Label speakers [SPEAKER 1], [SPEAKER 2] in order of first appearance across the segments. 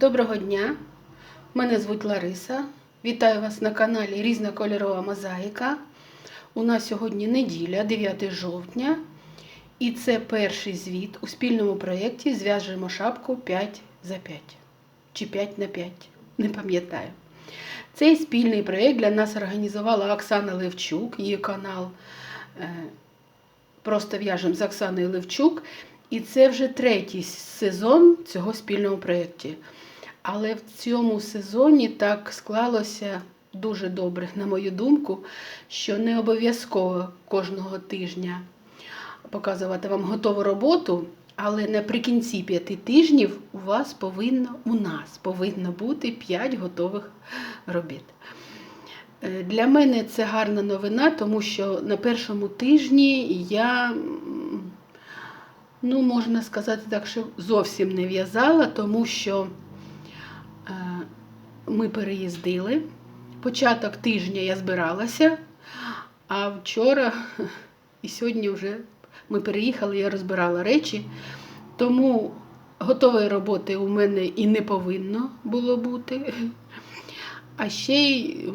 [SPEAKER 1] Доброго дня! Мене звуть Лариса. Вітаю вас на каналі Різнокольорова мозаїка. У нас сьогодні неділя, 9 жовтня. І це перший звіт у спільному проєкті Зв'яжемо шапку 5 за 5. Чи 5 на 5, не пам'ятаю. Цей спільний проєкт для нас організувала Оксана Левчук, її канал е, Просто в'яжем з Оксаною Левчук. І це вже третій сезон цього спільного проєкту. Але в цьому сезоні так склалося дуже добре, на мою думку, що не обов'язково кожного тижня показувати вам готову роботу, але наприкінці п'яти тижнів у вас повинно, у нас повинно бути 5 готових робіт. Е, Для мене це гарна новина, тому що на першому тижні я, ну, можна сказати так, що зовсім не в'язала, тому що ми переїздили. Початок тижня я збиралася, а вчора і сьогодні вже ми переїхали, я розбирала речі. Тому готової роботи у мене і не повинно було бути. А ще й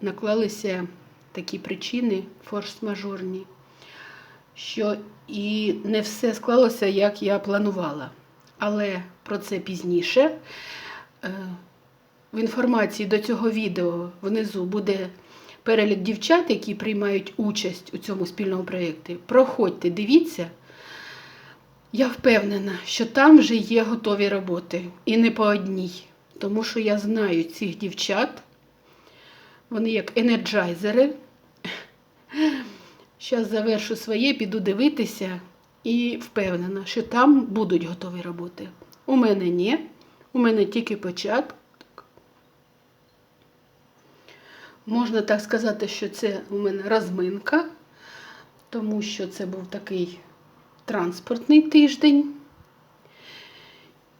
[SPEAKER 1] наклалися такі причини форс-мажорні, що і не все склалося, як я планувала. Але про це пізніше. В інформації до цього відео внизу буде перелік дівчат, які приймають участь у цьому спільному проєкті. Проходьте, дивіться. Я впевнена, що там вже є готові роботи. І не по одній. Тому що я знаю цих дівчат. Вони як енерджайзери. Зараз завершу своє, піду дивитися і впевнена, що там будуть готові роботи. У мене ні. У мене тільки початок. Можна так сказати, що це у мене розминка, тому що це був такий транспортний тиждень.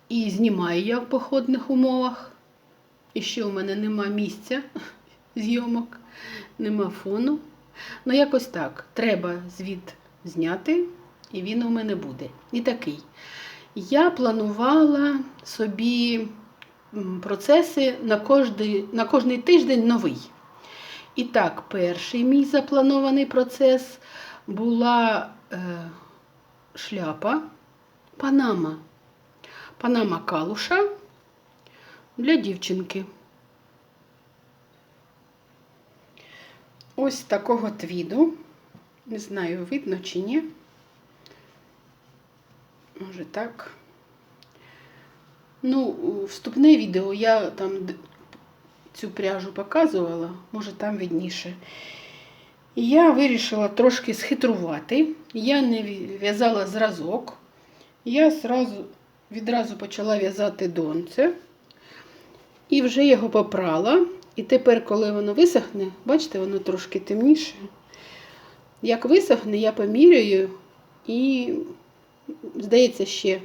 [SPEAKER 1] І знімаю я в походних умовах. І ще у мене нема місця зйомок, нема фону. Ну, якось так. Треба звіт зняти, і він у мене буде. І такий. Я планувала собі процеси на кожний, на кожний тиждень новий. І так, перший мій запланований процес була е, шляпа Панама. Панама калуша для дівчинки. Ось такого твіду. Не знаю, видно чи ні. Може так. Ну, вступне відео я там цю пряжу показувала, може там видніше. І Я вирішила трошки схитрувати. Я не в'язала зразок. Я зразу, відразу почала в'язати донце. І вже його попрала. І тепер, коли воно висохне, бачите, воно трошки темніше. Як висохне, я поміряю і, здається, ще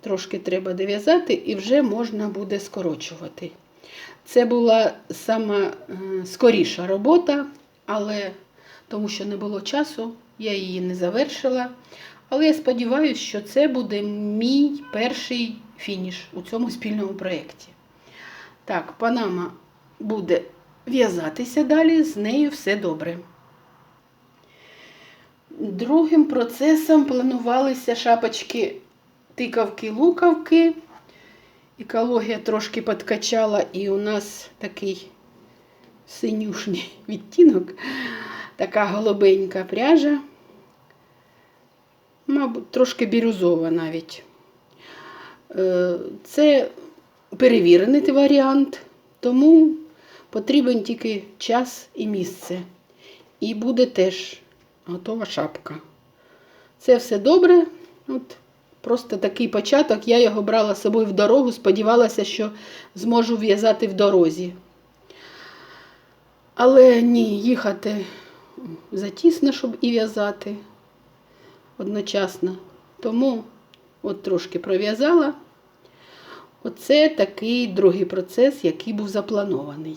[SPEAKER 1] трошки треба дов'язати, і вже можна буде скорочувати. Це була сама е, скоріша робота, але тому що не було часу, я її не завершила. Але я сподіваюся, що це буде мій перший фініш у цьому спільному проєкті. Так, Панама буде в'язатися далі, з нею все добре. Другим процесом планувалися шапочки тикавки-лукавки. Екологія трошки підкачала, і у нас такий синюшний відтінок, така голубенька пряжа. Мабуть, трошки бірюзова навіть. Е, Це перевірений варіант, тому потрібен тільки час і місце. І буде теж готова шапка. Це все добре. От Просто такий початок. Я його брала з собою в дорогу, сподівалася, що зможу в'язати в дорозі. Але ні, їхати затісно, щоб і в'язати одночасно. Тому от трошки пров'язала. Оце такий другий процес, який був запланований.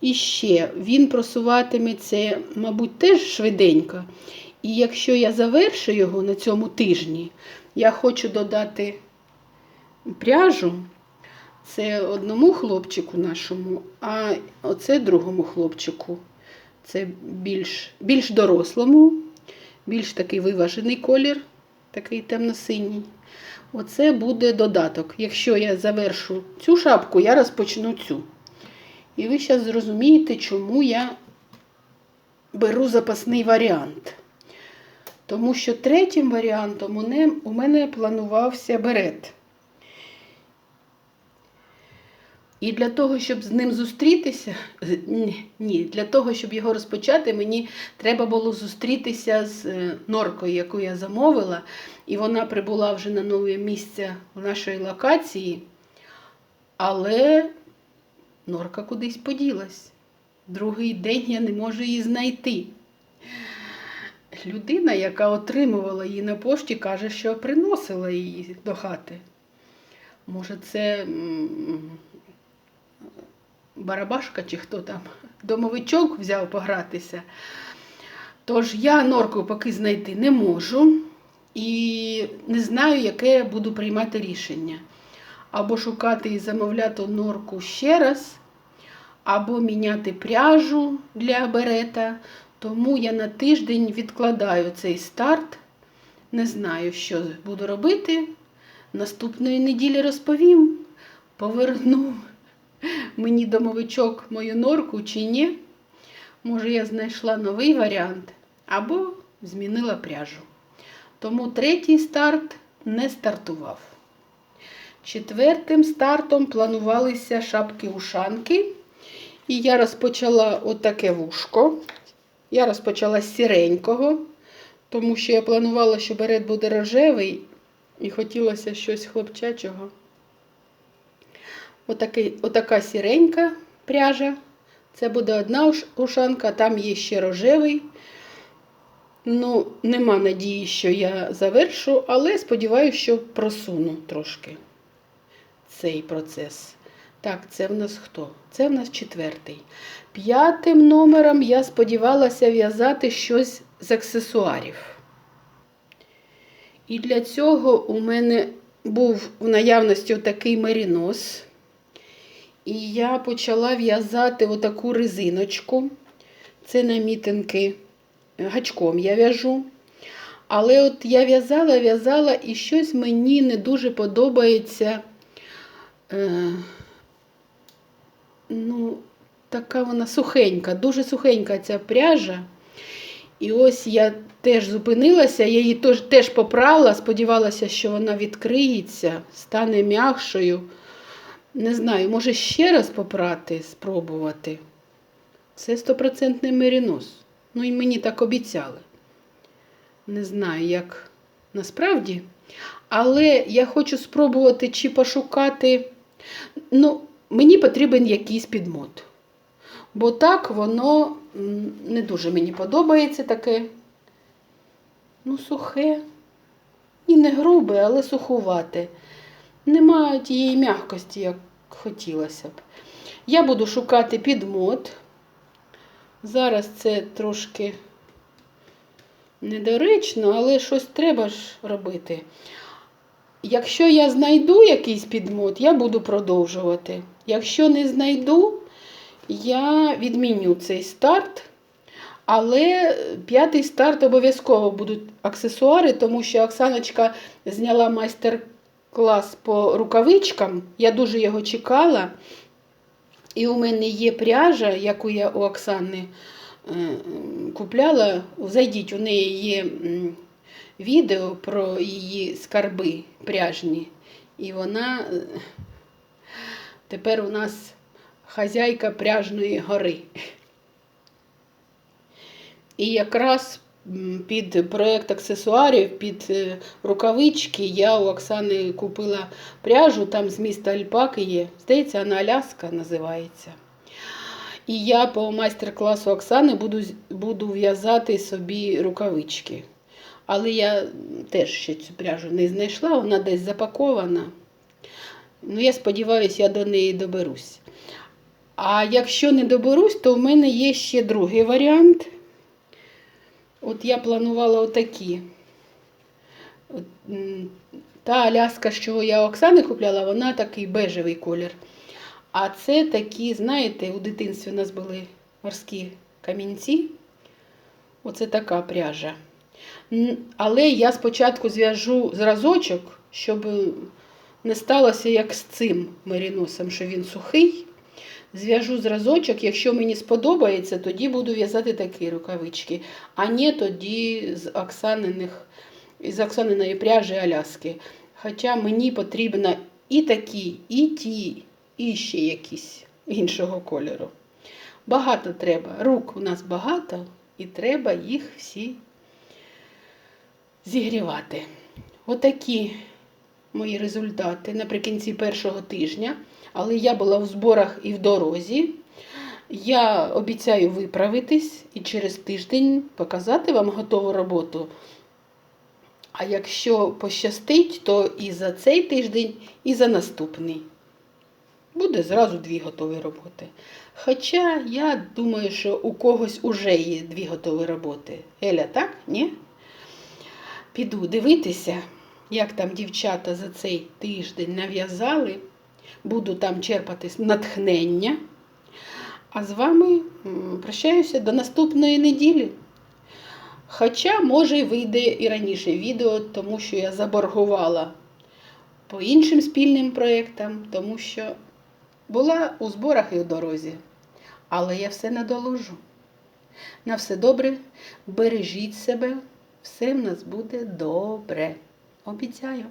[SPEAKER 1] І ще він просуватиметься, мабуть, теж швиденько. І якщо я завершу його на цьому тижні, я хочу додати пряжу, Це одному хлопчику нашому, а оце другому хлопчику. Це більш, більш дорослому, більш такий виважений колір, такий темно-синій. Оце буде додаток. Якщо я завершу цю шапку, я розпочну цю. І ви зараз зрозумієте, чому я беру запасний варіант. Тому що третім варіантом у мене, планувався берет. І для того, щоб з ним зустрітися, ні, для того, щоб його розпочати, мені треба було зустрітися з е, норкою, яку я замовила, і вона прибула вже на нове місце в нашої локації. Але норка кудись поділась. Другий день я не можу її знайти. Людина, яка отримувала її на пошті, каже, що приносила її до хати. Може, це Барабашка чи хто там, домовичок взяв погратися. Тож я норку поки знайти не можу і не знаю, яке буду приймати рішення. Або шукати і замовляти норку ще раз, або міняти пряжу для берета. Тому я на тиждень відкладаю цей старт. Не знаю, що буду робити. Наступної неділі розповім. Поверну мені домовичок мою норку чи ні. Може, я знайшла новий варіант або змінила пряжу. Тому третій старт не стартував. Четвертим стартом планувалися шапки-ушанки. І я розпочала отаке вушко. Я розпочала з сіренького, тому що я планувала, що берет буде рожевий, і хотілося щось хлопчачого. Отакий, отака сіренька пряжа. Це буде одна уш- ушанка, там є ще рожевий. Ну, нема надії, що я завершу, але сподіваюся, що просуну трошки цей процес. Так, це в нас хто? Це в нас четвертий. П'ятим номером я сподівалася в'язати щось з аксесуарів. І для цього у мене був в наявності отакий мерінос. І я почала в'язати отаку резиночку. Це намітинки гачком я в'яжу. Але от я в'язала, в'язала, і щось мені не дуже подобається. Е, ну, така вона сухенька, дуже сухенька ця пряжа. І ось я теж зупинилася, я її теж, теж попрала, сподівалася, що вона відкриється, стане м'якшою. Не знаю, може ще раз попрати, спробувати. Це стопроцентний мерінос. Ну і мені так обіцяли. Не знаю, як насправді. Але я хочу спробувати чи пошукати. Ну, мені потрібен якийсь підмот. Бо так воно не дуже мені подобається таке. Ну, сухе. І не грубе, але сухувате. Немає тієї м'якості, як хотілося б. Я буду шукати підмот. Зараз це трошки недоречно, але щось треба ж робити. Якщо я знайду якийсь підмот, я буду продовжувати. Якщо не знайду, я відміню цей старт. Але п'ятий старт обов'язково будуть аксесуари, тому що Оксаночка зняла майстер-клас по рукавичкам. Я дуже його чекала. І у мене є пряжа, яку я у Оксани е, купляла. Зайдіть, у неї є відео про її скарби пряжні. І вона е, тепер у нас хазяйка пряжної гори. І якраз під проєкт аксесуарів, під е, рукавички я у Оксани купила пряжу, там з міста Альпаки є. Здається, вона Аляска називається. І я по майстер-класу Оксани буду, буду в'язати собі рукавички. Але я теж ще цю пряжу не знайшла, вона десь запакована. Ну, я сподіваюся, я до неї доберусь. А якщо не доберусь, то в мене є ще другий варіант. От я планувала отакі. Та Аляска, що я Оксани купляла, вона такий бежевий колір. А це такі, знаєте, у дитинстві у нас були морські камінці. Оце така пряжа. Але я спочатку зв'яжу зразочок, щоб не сталося як з цим меріносом, що він сухий. Зв'яжу зразочок, якщо мені сподобається, тоді буду в'язати такі рукавички. А ні, тоді з Оксаниних, з Оксаниної пряжі Аляски. Хоча мені потрібно і такі, і ті, і ще якісь іншого кольору. Багато треба. Рук у нас багато, і треба їх всі зігрівати. Отакі мої результати наприкінці першого тижня. Але я була в зборах і в дорозі. Я обіцяю виправитись і через тиждень показати вам готову роботу. А якщо пощастить, то і за цей тиждень, і за наступний. Буде зразу дві готові роботи. Хоча я думаю, що у когось уже є дві готові роботи. Еля, так? Ні? Піду дивитися, як там дівчата за цей тиждень нав'язали. Буду там черпати натхнення. А з вами прощаюся до наступної неділі. Хоча, може, вийде і раніше відео, тому що я заборгувала по іншим спільним проєктам, тому що була у зборах і у дорозі. Але я все надоложу. На все добре, бережіть себе, все в нас буде добре. Обіцяю.